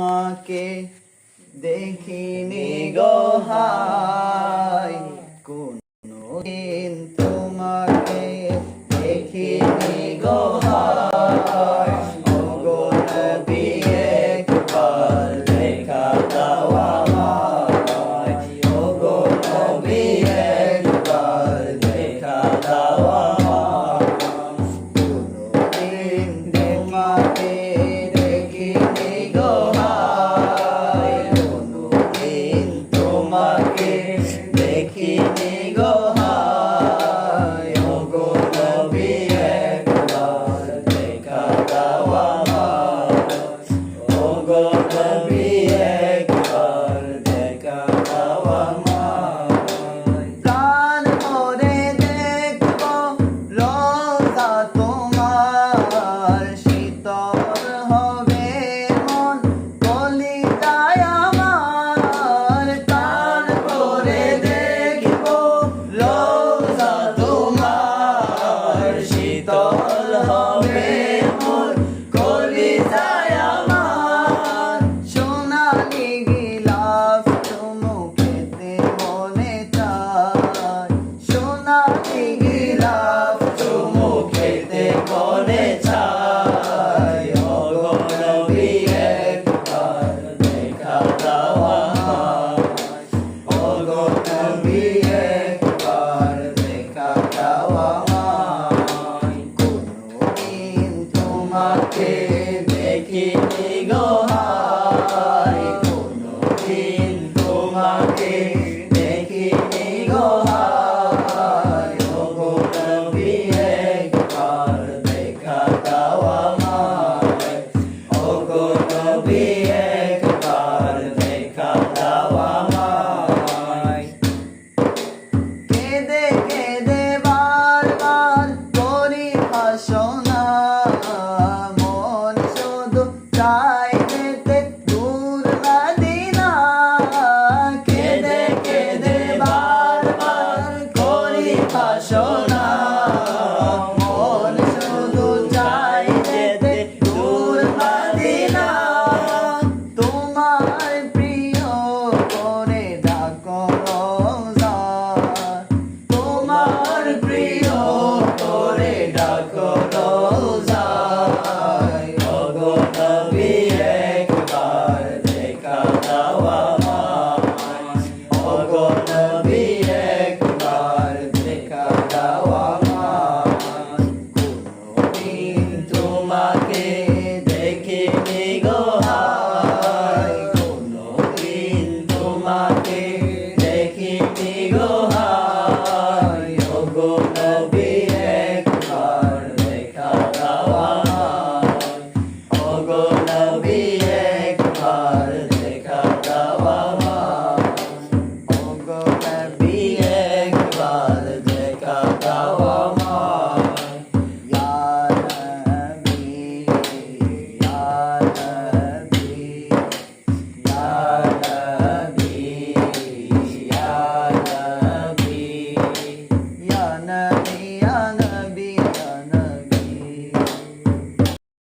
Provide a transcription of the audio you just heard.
তোমাকে দেখিনি গোহাই কোন তোমাকে দেখিনি গোহাই গো দিয়ে শীতল হয়। gente que